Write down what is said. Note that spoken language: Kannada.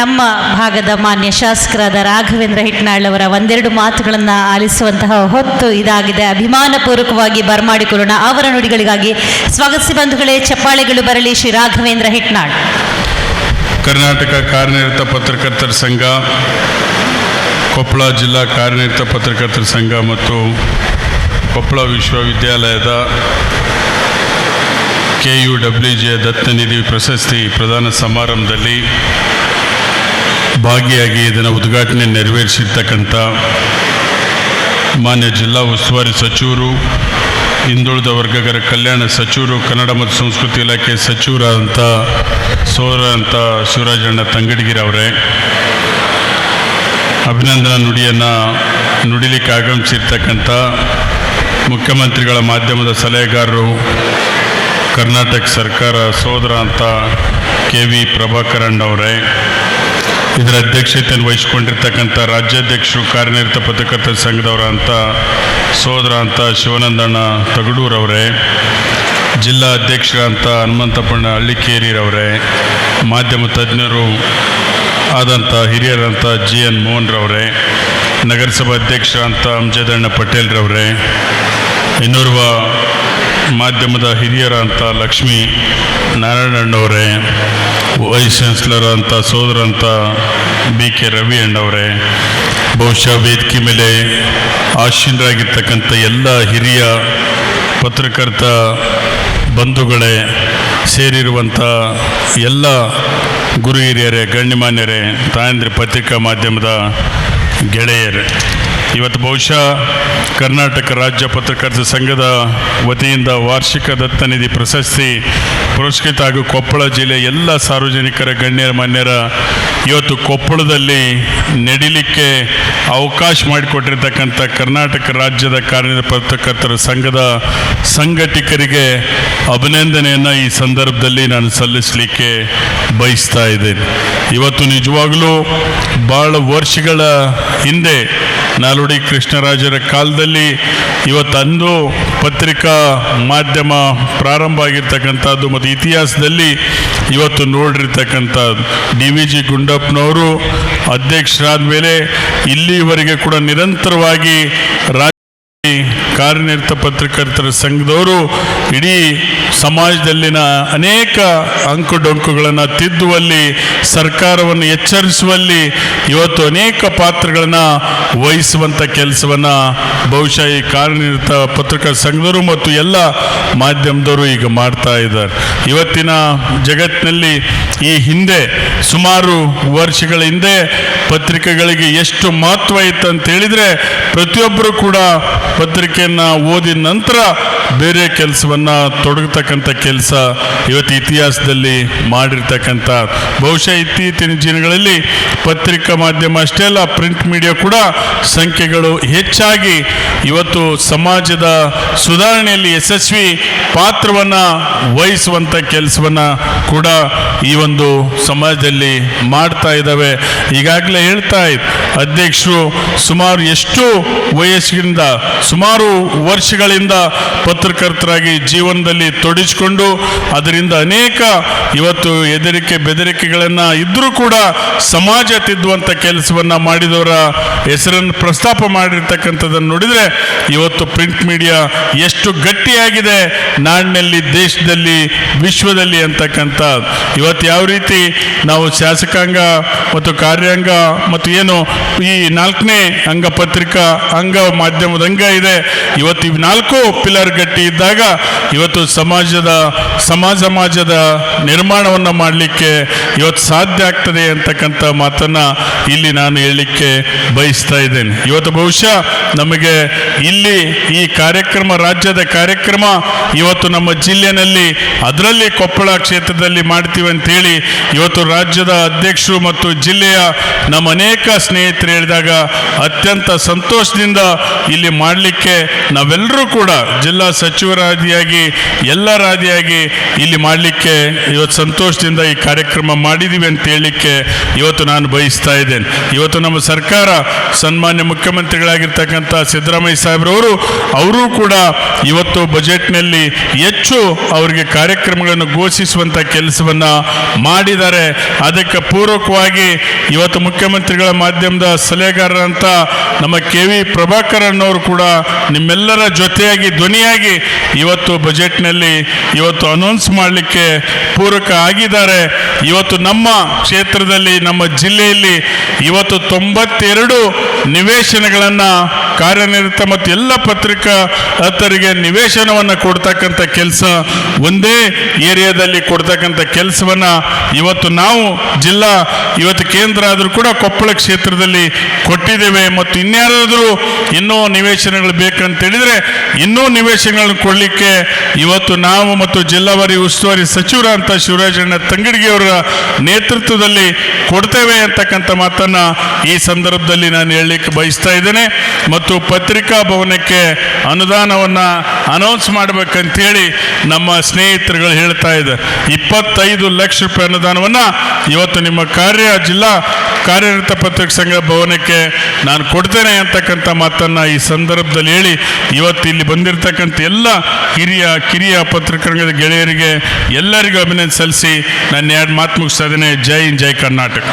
ನಮ್ಮ ಭಾಗದ ಮಾನ್ಯ ಶಾಸಕರಾದ ರಾಘವೇಂದ್ರ ಹಿಟ್ನಾಳ್ ಅವರ ಒಂದೆರಡು ಮಾತುಗಳನ್ನು ಆಲಿಸುವಂತಹ ಹೊತ್ತು ಇದಾಗಿದೆ. ಅಭಿಮಾನಪೂರ್ವಕವಾಗಿ ಬರಮಾಡಿಕೊಳ್ಳೋಣ. ಅವರ ನುಡಿಗಳಿಗಾಗಿ ಸ್ವಾಗತಿಸಿ ಬಂಧುಗಳೇ, ಚಪ್ಪಾಳೆಗಳು ಬರಲಿ ಶ್ರೀ ರಾಘವೇಂದ್ರ ಹಿಟ್ನಾಳ್. ಕರ್ನಾಟಕ ಕಾರ್ಯನಿರತ ಪತ್ರಕರ್ತರ ಸಂಘ, ಕೊಪ್ಪಳ ಜಿಲ್ಲಾ ಕಾರ್ಯನಿರತ ಪತ್ರಕರ್ತರ ಸಂಘ ಮತ್ತು ಕೊಪ್ಪಳ ವಿಶ್ವವಿದ್ಯಾಲಯದ ಕೆ ಯು ಡಬ್ಲ್ಯೂ ಜೆ ದತ್ತನಿಧಿ ಪ್ರಶಸ್ತಿ ಪ್ರದಾನ ಸಮಾರಂಭದಲ್ಲಿ ಭಾಗಿಯಾಗಿ ಇದನ್ನು ಉದ್ಘಾಟನೆ ನೆರವೇರಿಸಿರ್ತಕ್ಕಂಥ ಮಾನ್ಯ ಜಿಲ್ಲಾ ಉಸ್ತುವಾರಿ ಸಚಿವರು, ಹಿಂದುಳಿದ ವರ್ಗಗಳ ಕಲ್ಯಾಣ ಸಚಿವರು, ಕನ್ನಡ ಮತ್ತು ಸಂಸ್ಕೃತಿ ಇಲಾಖೆ ಸಚಿವರಾದಂಥ ಸೋದರ ಅಂತ ಶಿವರಾಜಣ್ಣ ತಂಗಡಗಿರವರೇ ಅಭಿನಂದನಾ ನುಡಿಯನ್ನು ನುಡಿಲಿಕ್ಕೆ ಆಗಮಿಸಿರ್ತಕ್ಕಂಥ ಮುಖ್ಯಮಂತ್ರಿಗಳ ಮಾಧ್ಯಮದ ಸಲಹೆಗಾರರು, ಕರ್ನಾಟಕ ಸರ್ಕಾರ ಸೋದರ ಅಂತ ಕೆ ವಿ ಪ್ರಭಾಕರಣ್ಣ ಅವರೇ. ಇದರ ಅಧ್ಯಕ್ಷತೆಯನ್ನು ವಹಿಸಿಕೊಂಡಿರ್ತಕ್ಕಂಥ ರಾಜ್ಯಾಧ್ಯಕ್ಷರು, ಕಾರ್ಯನಿರತ ಪತ್ರಕರ್ತರ ಸಂಘದವರ ಅಂತ ಸೋದರ ಅಂತ ಶಿವಾನಂದಣ್ಣ ತಗಡೂರವರೇ ಜಿಲ್ಲಾ ಅಧ್ಯಕ್ಷರಂತ ಹನುಮಂತಪ್ಪಣ್ಣ ಹಳ್ಳಿಕೇರಿರವರೇ ಮಾಧ್ಯಮ ತಜ್ಞರು ಆದಂಥ ಹಿರಿಯರಂತ ಜಿ ಎನ್ ಮೋಹನ್ರವರೇ ನಗರಸಭಾ ಅಧ್ಯಕ್ಷರಂತ ಅಂಜದಣ್ಣ ಪಟೇಲ್ರವರೇ, ಇನ್ನೋರ್ವ ಮಾಧ್ಯಮದ ಹಿರಿಯರ ಅಂತ ಲಕ್ಷ್ಮೀ ನಾರಾಯಣಣ್ಣವರೇ, ವೈಸ್ ಚಾನ್ಸಲರ್ ಅಂತ ಸೋದರ ಅಂತ ಬಿ ಕೆ ರವಿ ಅಣ್ಣವರೇ, ಬಹುಶಃ ವೇದಿಕೆ ಮೇಲೆ ಆಶೀನರಾಗಿರ್ತಕ್ಕಂಥ ಎಲ್ಲ ಹಿರಿಯ ಪತ್ರಕರ್ತ ಬಂಧುಗಳೇ ಸೇರಿರುವಂಥ ಎಲ್ಲ ಗುರು ಹಿರಿಯರೇ, ಗಣ್ಯಮಾನ್ಯರೇ, ತಾಯಂದ್ರಿ ಪತ್ರಿಕಾ ಮಾಧ್ಯಮದ ಗೆಳೆಯರೇ, ಇವತ್ತು ಬಹುಶಃ ಕರ್ನಾಟಕ ರಾಜ್ಯ ಪತ್ರಕರ್ತರ ಸಂಘದ ವತಿಯಿಂದ ವಾರ್ಷಿಕ ದತ್ತನಿಧಿ ಪ್ರಶಸ್ತಿ ಪುರಸ್ಕೃತ ಹಾಗೂ ಕೊಪ್ಪಳ ಜಿಲ್ಲೆ ಎಲ್ಲ ಸಾರ್ವಜನಿಕರ ಗಣ್ಯರ ಮಾನ್ಯರ ಇವತ್ತು ಕೊಪ್ಪಳದಲ್ಲಿ ನಡಿಲಿಕ್ಕೆ ಅವಕಾಶ ಮಾಡಿಕೊಟ್ಟಿರ್ತಕ್ಕಂಥ ಕರ್ನಾಟಕ ರಾಜ್ಯದ ಕಾರ್ಯ ಪತ್ರಕರ್ತರ ಸಂಘದ ಸಂಘಟಕರಿಗೆ ಅಭಿನಂದನೆಯನ್ನು ಈ ಸಂದರ್ಭದಲ್ಲಿ ನಾನು ಸಲ್ಲಿಸಲಿಕ್ಕೆ ಬಯಸ್ತಾ ಇದ್ದೇನೆ. ಇವತ್ತು ನಿಜವಾಗಲೂ ಭಾಳ ವರ್ಷಗಳ ಹಿಂದೆ ನಾಲ್ವಡಿ ಕೃಷ್ಣರಾಜರ ಕಾಲದಲ್ಲಿ ಇವತ್ತಂದು ಪತ್ರಿಕಾ ಮಾಧ್ಯಮ ಪ್ರಾರಂಭ ಆಗಿರ್ತಕ್ಕಂಥದ್ದು ಮತ್ತು ಇತಿಹಾಸದಲ್ಲಿ ಇವತ್ತು ನೋಡಿರ್ತಕ್ಕಂಥದ್ದು. ಡಿ ವಿ ಜಿ ಗುಂಡಪ್ಪನವರು ಅಧ್ಯಕ್ಷರಾದ ಮೇಲೆ ಇಲ್ಲಿವರೆಗೆ ಕೂಡ ನಿರಂತರವಾಗಿ ಕಾರ್ಯನಿರತ ಪತ್ರಕರ್ತರ ಸಂಘದವರು ಇಡೀ ಸಮಾಜದಲ್ಲಿನ ಅನೇಕ ಅಂಕುಡೊಂಕುಗಳನ್ನು ತಿದ್ದುವಲ್ಲಿ, ಸರ್ಕಾರವನ್ನು ಎಚ್ಚರಿಸುವಲ್ಲಿ ಇವತ್ತು ಅನೇಕ ಪಾತ್ರಗಳನ್ನು ವಹಿಸುವಂಥ ಕೆಲಸವನ್ನು ಬಹುಶಃ ಈ ಕಾರ್ಯನಿರತ ಪತ್ರಕರ್ತ ಸಂಘದವರು ಮತ್ತು ಎಲ್ಲ ಮಾಧ್ಯಮದವರು ಈಗ ಮಾಡ್ತಾ ಇದ್ದಾರೆ. ಇವತ್ತಿನ ಜಗತ್ತಿನಲ್ಲಿ ಈ ಹಿಂದೆ ಸುಮಾರು ವರ್ಷಗಳ ಹಿಂದೆ ಪತ್ರಿಕೆಗಳಿಗೆ ಎಷ್ಟು ಮಹತ್ವ ಇತ್ತು ಅಂತ ಹೇಳಿದರೆ ಪ್ರತಿಯೊಬ್ಬರು ಕೂಡ ಪತ್ರಿಕೆಯನ್ನು ಓದಿದ ನಂತರ ಬೇರೆ ಕೆಲಸವನ್ನು ತೊಡಗತಕ್ಕಂಥ ಕೆಲಸ ಇವತ್ತು ಇತಿಹಾಸದಲ್ಲಿ ಮಾಡಿರ್ತಕ್ಕಂಥ. ಬಹುಶಃ ಇತ್ತೀಚಿನ ದಿನಗಳಲ್ಲಿ ಪತ್ರಿಕಾ ಮಾಧ್ಯಮ ಅಷ್ಟೇ ಅಲ್ಲ, ಪ್ರಿಂಟ್ ಮೀಡಿಯಾ ಕೂಡ ಸಂಖ್ಯೆಗಳು ಹೆಚ್ಚಾಗಿ ಇವತ್ತು ಸಮಾಜದ ಸುಧಾರಣೆಯಲ್ಲಿ ಯಶಸ್ವಿ ಪಾತ್ರವನ್ನು ವಹಿಸುವಂಥ ಕೆಲಸವನ್ನು ಕೂಡ ಈ ಒಂದು ಸಮಾಜದಲ್ಲಿ ಮಾಡ್ತಾ ಇದ್ದಾವೆ. ಈಗಾಗಲೇ ಹೇಳ್ತಾ ಇದ್ದ ಅಧ್ಯಕ್ಷರು ಸುಮಾರು ಎಷ್ಟು ವಯಸ್ಸಿನಿಂದ ಸುಮಾರು ವರ್ಷಗಳಿಂದ ಪತ್ರಕರ್ತರಾಗಿ ಜೀವನದಲ್ಲಿ ತೊಡಿಸಿಕೊಂಡು ಅದರಿಂದ ಅನೇಕ ಇವತ್ತು ಹೆದರಿಕೆ ಬೆದರಿಕೆಗಳನ್ನು ಇದ್ದರೂ ಕೂಡ ಸಮಾಜ ತಿದ್ದುವಂಥ ಕೆಲಸವನ್ನು ಮಾಡಿದವರ ಹೆಸರನ್ನು ಪ್ರಸ್ತಾಪ ಮಾಡಿರ್ತಕ್ಕಂಥದ್ದನ್ನು ನೋಡಿದರೆ ಇವತ್ತು ಪ್ರಿಂಟ್ ಮೀಡಿಯಾ ಎಷ್ಟು ಗಟ್ಟಿಯಾಗಿದೆ ನಾಡಿನಲ್ಲಿ, ದೇಶದಲ್ಲಿ, ವಿಶ್ವದಲ್ಲಿ ಅಂತಕ್ಕಂಥ ಇವತ್ತು ಯಾವ ರೀತಿ ನಾವು ಶಾಸಕಾಂಗ ಮತ್ತು ಕಾರ್ಯಾಂಗ ಮತ್ತು ಏನು ಈ ನಾಲ್ಕನೇ ಅಂಗ ಪತ್ರಿಕಾ ಅಂಗ ಮಾಧ್ಯಮದ ಅಂಗ ಇದೆ. ಇವತ್ತು ಈ ನಾಲ್ಕು ಪಿಲ್ಲರ್ ಗಟ್ಟಿ ಇದ್ದಾಗ ಇವತ್ತು ಸಮಾಜದ, ಸಮಾಜ ಸಮಾಜದ ನಿರ್ಮಾಣವನ್ನು ಮಾಡಲಿಕ್ಕೆ ಇವತ್ತು ಸಾಧ್ಯ ಆಗ್ತದೆ ಅಂತಕ್ಕಂಥ ಮಾತನ್ನು ಇಲ್ಲಿ ನಾನು ಹೇಳಲಿಕ್ಕೆ ಬಯಸ್ತಾ ಇದ್ದೇನೆ. ಇವತ್ತು ಬಹುಶಃ ನಮಗೆ ಇಲ್ಲಿ ಈ ಕಾರ್ಯಕ್ರಮ, ರಾಜ್ಯದ ಕಾರ್ಯಕ್ರಮ ಇವತ್ತು ನಮ್ಮ ಜಿಲ್ಲೆಯಲ್ಲಿ ಅದರಲ್ಲಿ ಕೊಪ್ಪಳ ಕ್ಷೇತ್ರದಲ್ಲಿ ಮಾಡ್ತೀವಿ ಅಂತೇಳಿ ಇವತ್ತು ರಾಜ್ಯದ ಅಧ್ಯಕ್ಷರು ಮತ್ತು ಜಿಲ್ಲೆಯ ನಮ್ಮ ಅನೇಕ ಸ್ನೇಹಿತರು ಹೇಳಿದಾಗ ಅತ್ಯಂತ ಸಂತೋಷದಿಂದ ಇಲ್ಲಿ ಮಾಡಲಿಕ್ಕೆ ನಾವೆಲ್ಲರೂ ಕೂಡ ಜಿಲ್ಲಾ ಸಚಿವರಾದಿಯಾಗಿ ಎಲ್ಲರಾದಿಯಾಗಿ ಇಲ್ಲಿ ಮಾಡಲಿಕ್ಕೆ ಇವತ್ತು ಸಂತೋಷದಿಂದ ಈ ಕಾರ್ಯಕ್ರಮ ಮಾಡಿದ್ದೀವಿ ಅಂತ ಹೇಳಲಿಕ್ಕೆ ಇವತ್ತು ನಾನು ಬಯಸ್ತಾ ಇದ್ದೇನೆ. ಇವತ್ತು ನಮ್ಮ ಸರ್ಕಾರ ಸನ್ಮಾನ್ಯ ಮುಖ್ಯಮಂತ್ರಿಗಳಾಗಿರ್ತಕ್ಕಂಥ ಸಿದ್ದರಾಮಯ್ಯ ಸಾಹೇಬ್ರವರು, ಅವರು ಕೂಡ ಇವತ್ತು ಬಜೆಟ್ನಲ್ಲಿ ಹೆಚ್ಚು ಅವರಿಗೆ ಕಾರ್ಯಕ್ರಮಗಳನ್ನು ಘೋಷಿಸುವಂಥ ಕೆಲಸವನ್ನು ಮಾಡಿದ್ದಾರೆ ಅದಕ್ಕೆ ಪೂರಕವಾಗಿ ಇವತ್ತು ಮುಖ್ಯಮಂತ್ರಿಗಳ ಮಾಧ್ಯಮದ ಸಲಹೆಗಾರರಂತ ನಮ್ಮ ಕೆ ವಿ ಪ್ರಭಾಕರನ್ ಅವರು ಕೂಡ ನಿಮ್ಮೆಲ್ಲರ ಜೊತೆಯಾಗಿ ಧ್ವನಿಯಾಗಿ ಇವತ್ತು ಬಜೆಟ್ನಲ್ಲಿ ಇವತ್ತು ಅನೌನ್ಸ್ ಮಾಡಲಿಕ್ಕೆ ಪೂರಕ ಆಗಿದ್ದಾರೆ. ಇವತ್ತು ನಮ್ಮ ಕ್ಷೇತ್ರದಲ್ಲಿ, ನಮ್ಮ ಜಿಲ್ಲೆಯಲ್ಲಿ ಇವತ್ತು ತೊಂಬತ್ತೆರಡು ನಿವೇಶನಗಳನ್ನು ಕಾರ್ಯನಿರತ ಮತ್ತು ಎಲ್ಲ ಪತ್ರಿಕಾತರಿಗೆ ನಿವೇಶನವನ್ನು ಕೊಡ್ತಕ್ಕಂಥ ಕೆಲಸ ಒಂದೇ ಏರಿಯಾದಲ್ಲಿ ಕೊಡ್ತಕ್ಕಂಥ ಕೆಲಸವನ್ನು ಇವತ್ತು ನಾವು ಜಿಲ್ಲಾ, ಇವತ್ತು ಕೇಂದ್ರ ಆದರೂ ಕೂಡ ಕೊಪ್ಪಳ ಕ್ಷೇತ್ರದಲ್ಲಿ ಕೊಟ್ಟಿದ್ದೇವೆ. ಮತ್ತು ಇನ್ಯಾರಾದರೂ ಇನ್ನೂ ನಿವೇಶನಗಳು ಬೇಕಂತೇಳಿದರೆ ಇನ್ನೂ ನಿವೇಶನಗಳನ್ನು ಕೊಡಲಿಕ್ಕೆ ಇವತ್ತು ನಾವು ಮತ್ತು ಜಿಲ್ಲಾವಾರಿ ಉಸ್ತುವಾರಿ ಸಚಿವರಂತ ಶಿವರಾಜಣ್ಣ ತಂಗಡಿಗೆ ಅವರ ನೇತೃತ್ವದಲ್ಲಿ ಕೊಡ್ತೇವೆ ಅಂತಕ್ಕಂಥ ಮಾತನ್ನು ಈ ಸಂದರ್ಭದಲ್ಲಿ ನಾನು ಹೇಳಲಿಕ್ಕೆ ಬಯಸ್ತಾ ಇದ್ದೇನೆ. ಮತ್ತು ಪತ್ರಿಕಾ ಭವನಕ್ಕೆ ಅನುದಾನವನ್ನು ಅನೌನ್ಸ್ ಮಾಡಬೇಕಂತೇಳಿ ನಮ್ಮ ಸ್ನೇಹಿತರುಗಳು ಹೇಳ್ತಾ ಇದೆ ಇಪ್ಪತ್ತೈದು ಲಕ್ಷ ರೂಪಾಯಿ ಅನುದಾನವನ್ನು ಇವತ್ತು ನಿಮ್ಮ ಕಾರ್ಯ ಜಿಲ್ಲಾ ಕಾರ್ಯನಿರತ ಪತ್ರಿಕೆ ಸಂಘ ಭವನಕ್ಕೆ ನಾನು ಕೊಡ್ತೇನೆ ಅಂತಕ್ಕಂಥ ಮಾತನ್ನು ಈ ಸಂದರ್ಭದಲ್ಲಿ ಹೇಳಿ ಇವತ್ತು ಇಲ್ಲಿ ಬಂದಿರತಕ್ಕಂಥ ಎಲ್ಲ ಹಿರಿಯ ಕಿರಿಯ ಪತ್ರಕರ್ತರ ಗೆಳೆಯರಿಗೆ ಎಲ್ಲರಿಗೂ ಅಭಿನಂದನೆ ಸಲ್ಲಿಸಿ ನಾನು ಎರಡು ಮಾತು ಮುಗಿಸ್ತಾ ಇದ್ದೇನೆ. ಜೈ ಹಿಂದ್, ಜೈ ಕರ್ನಾಟಕ.